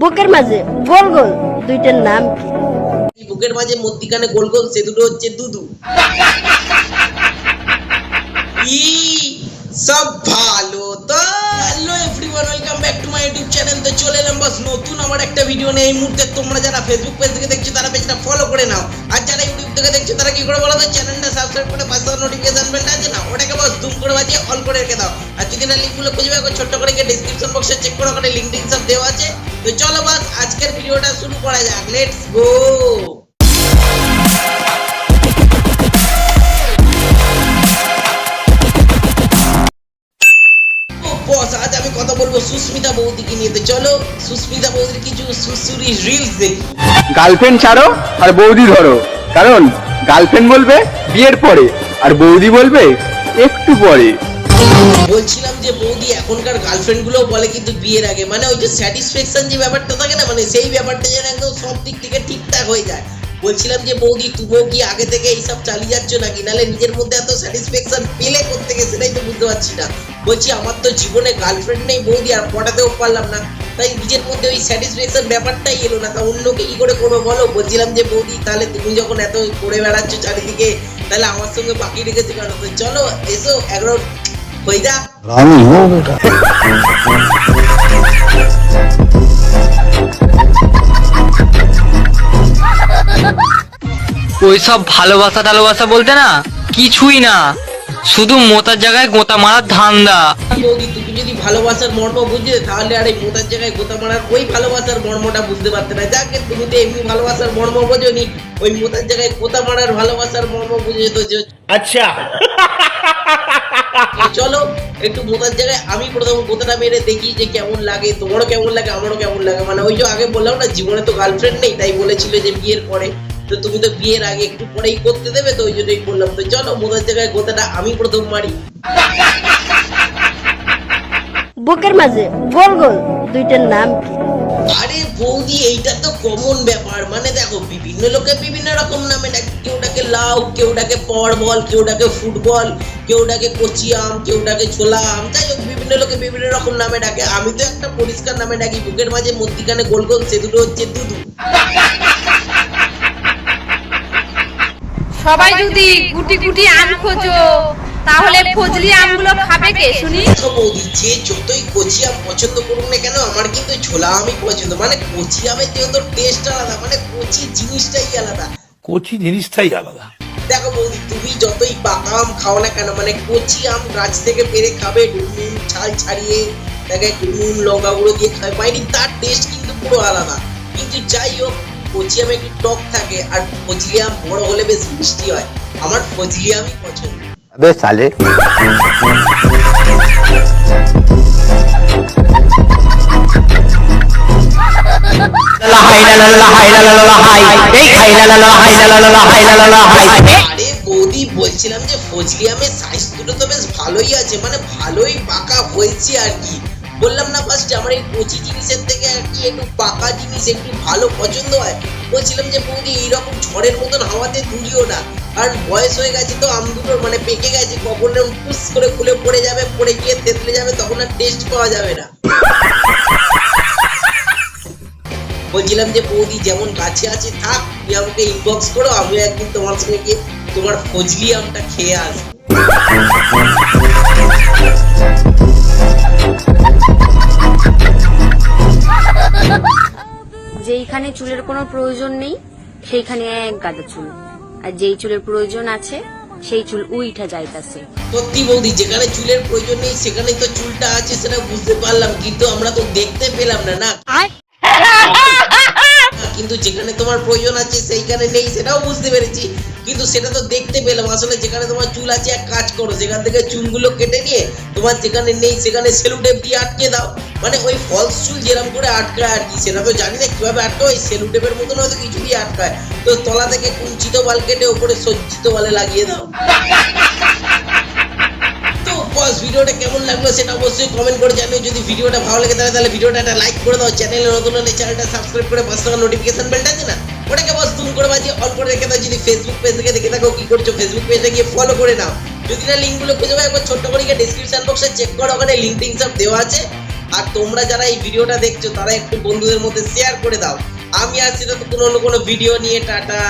বুকের মাঝে গোল গোল, দুইটার নাম কি? বুকের মাঝে মধ্যিখানে গোল গোল, সে দুটো হচ্ছে দুদু। ই, সব ভালো তো। Hello everyone welcome back to my YouTube channel তো চলে এলাম নতুন আমার একটা ভিডিও নেই এই মুহূর্তে তোমরা যারা ফেসবুক পেজ থেকে দেখছ, তারা পেজটা ফলো করে নাও। আর যারা ইউটিউব থেকে দেখছ, তারা কি করে বলো তো চ্যানেলটা সাবস্ক্রাইব করে পাশে নোটিফিকেশন বেলটা আছে না, ওটাকে বাস জুম করে বাজিয়ে অল করে রেখে দাও। আর যদি না লিঙ্কগুলো খুঁজে পাবো ছোট্ট করে গিয়ে ডেসক্রিপশন বক্সে চেক করো, ওখানে লিঙ্ক সব দেওয়া তো চলো বাস, আজকের ভিডিওটা শুরু করা যাক। লেটস গো বস আজ আমি কথা বলব সুস্মিতা বৌদিকে নিয়ে। তো চলো, সুস্মিতা বৌদির কিছু সুসুরি রিলস দেখি। গার্লফ্রেন্ড ছাড়ো আর বৌদি ধরো। কারণ গার্লফ্রেন্ড বলবে বিয়ের পরে আর বৌদি বলবে একটু পরে। বলছিলাম যে বৌদি, এখনকার গার্লফ্রেন্ডগুলো বলে কিন্তু বিয়ের আগে। মানে ওই যে স্যাটিসফ্যাকশন যে ব্যাপারটা থাকে না মানে সেই ব্যাপারটা যেন একদম সব দিক থেকে ঠিকঠাক হয়ে যায়। বলছিলাম যে, বৌদি, তুমিও কি আগে থেকে এইসব চালিয়ে যাচ্ছ নাকি? নাহলে নিজের মধ্যে এত স্যাটিসফ্যাকশন পেলে করতে গেছে সেটাই তো বুঝতে পারছি না। বলছি, আমার তো জীবনে গার্লফ্রেন্ড নেই বৌদি, আর পটাতেও পারলাম না। তাই নিজের মধ্যে ওই স্যাটিসফ্যাকশন ব্যাপারটাই এলো না। তা অন্যকে কি করে করব বলো? বলছিলাম যে, বৌদি, তাহলে তুমি যখন এত করে বেড়াচ্ছ চারিদিকে, তাহলে আমার সঙ্গে বাকি রেখেছে কেন? চলো, এসো একবার হই যা রামি হো বেটা ভালোবাসা বলতে না কিছুই না। শুধু মোতার জায়গায় গোতা মারার ধান্দা। যদি ভালোবাসার মর্ম বুঝে তাহলে আর এই মোটার জায়গায় গোতা মারার ওই ভালোবাসার মর্মটা বুঝতে পারতে না। যাকে তুমি তো এমনি ভালোবাসার মর্ম বোঝনি ওই মোটার জায়গায় গোতা মারার ভালোবাসার মর্ম বুঝে তো আচ্ছা। চলো একটু মোতার জায়গায় আমি প্রথম গোতাটা মেরে দেখি যে কেমন লাগে তোমারও কেমন লাগে আমারও কেমন লাগে। মানে ওই যে আগে বললাম না জীবনে তো গার্লফ্রেন্ড নেই তাই বলেছিল যে বিয়ের পরে। তো তুমি তো বিয়ের আগে একটু পরেই করতে দেবে তো ওই জন্যই বললাম। তো চলো মোতার জায়গায় গোতাটা আমি প্রথম মারি। বুকের মাঝে গোল গোল দুইটার নাম কি? আরে বৌদি এইটা তো কমন ব্যাপার। মানে দেখো বিভিন্ন লোকে বিভিন্ন রকম নামে ডাকে। কেউ ডাকে লাউ কেউ ডাকে পরবল কেউ ডাকে ফুটবল কেউ ডাকে কচি আম কেউ ডাকে ছোলা আম। যাই হোক বিভিন্ন লোকে বিভিন্ন রকম নামে ডাকে। আমি তো একটা পরিষ্কার নামে ডাকি বুকের মাঝে মধ্যিখানে গোল গোল সে দুটো হচ্ছে দুদু। সবাই যদি গুটি গুটি আম খোঁজো তাহলে ফজলি আমগুলো খাবে কে শুনি? বৌদি যে যতই কচি আম পছন্দ করুক না কেন আমার কিন্তু ছোলা আমই পছন্দ। মানে কচি আমের যেহেতু টেস্ট আলাদা মানে কচি জিনিসটাই আলাদা। কোচি জিনিসটাই আলাদা। দেখো বৌদি তুমি যতই পাকা আম খাও না কেন মানে কচি আম গাছ থেকে পেরে খাবে নুন ছাল ছাড়িয়ে দেখে একটু নুন লঙ্কা গুঁড়ো দিয়ে খাবে। বাইরে তার টেস্ট কিন্তু পুরো আলাদা। কিন্তু যাই হোক কচি আমে একটু টক থাকে আর ফজলি আম বড় হলে বেশ মিষ্টি হয়। আমার ফজলি আমই পছন্দ। আবে sale. আরে বৌদি, বলছিলাম যে ফজলি আমের সাইজ তো বেশ ভালোই আছে মানে ভালোই পাকা হয়েছে আর কি বললাম না ফার্স্ট আমার এই কচি জিনিসের থেকে আর কি একটু পাকা জিনিস একটু ভালো পছন্দ হয়। বলছিলাম যে, বৌদি, এইরকম ঝড়ের মতন হাওয়াতে দুলিও না। কারণ বয়স হয়ে গেছে তো, আম দুটোর মানে পেকে গেছে, কখন টুস করে খুলে পড়ে যাবে, পড়ে গিয়ে তেতলে যাবে, তখন আর টেস্ট পাওয়া যাবে না। বলছিলাম যে, বৌদি, যেমন কাছে আছে, থাক তুমি আমাকে ইনবক্স করো আমি একদিন তোমার সঙ্গে গিয়ে তোমার ফজলি আমটা খেয়ে আসব। যেইখানে চুলের কোনো প্রয়োজন নেই সেইখানে এক গাদা চুল। আর যেই চুলের প্রয়োজন আছে সেই চুল উইঠা যাইতাছে। সত্যি বৌদি যেখানে চুলের প্রয়োজন নেই সেখানে তো চুলটা আছে সেটা বুঝতে পারলাম কিন্তু আমরা তো দেখতে পেলাম না না? কিন্তু যেখানে তোমার প্রয়োজন আছে সেইখানে নেই সেটাও বুঝতে পেরেছি। কিন্তু সেটা তো দেখতে পেলাম আসলে যেখানে তোমার চুল আছে এক কাজ করো সেখান থেকে চুলগুলো কেটে নিয়ে তোমার যেখানে নেই সেখানে সেলুটেপ দিয়ে আটকে দাও। মানে ওই ফলস চুল যেরকম করে আটকায় আর কি সেটা তো জানি না কীভাবে আটকায়, ওই সেলুটেপের মতন হয়তো কিছু দিয়ে আটকায়। তো তলা থেকে কুঞ্চিত বাল কেটে ওপরে সজ্জিত বালে লাগিয়ে দাও। তো বস, ভিডিওটা কেমন লাগল সেটা অবশ্যই কমেন্ট করে জানিও। যদি ভিডিওটা ভালো লাগে তাহলে তাহলে ভিডিওটা একটা লাইক করে দাও। চ্যানেলে নতুন হলে চ্যানেলটা সাবস্ক্রাইব করে পাশে থাকা নোটিফিকেশন বেলটা আছে না? ওটাকে বস তুম করে বাজিয়ে অল করে রেখে দাও। যদি ফেসবুক পেজ থেকে দেখে থাকো কি করছ ফেসবুক পেজে গিয়ে ফলো করে নাও। যদি না লিঙ্কগুলো খুঁজে পাও, একবার ছোট্ট করে গিয়ে ডিসক্রিপশন বক্সে চেক করো। ওখানে লিঙ্ক টিঙ্ক সব দেওয়া আছে। আর তোমরা যারা এই ভিডিওটা দেখছ, তারা একটু বন্ধুদের মধ্যে শেয়ার করে দাও। আমি আছি তো কোনো অন্য কোনো ভিডিও নিয়ে, টাটা!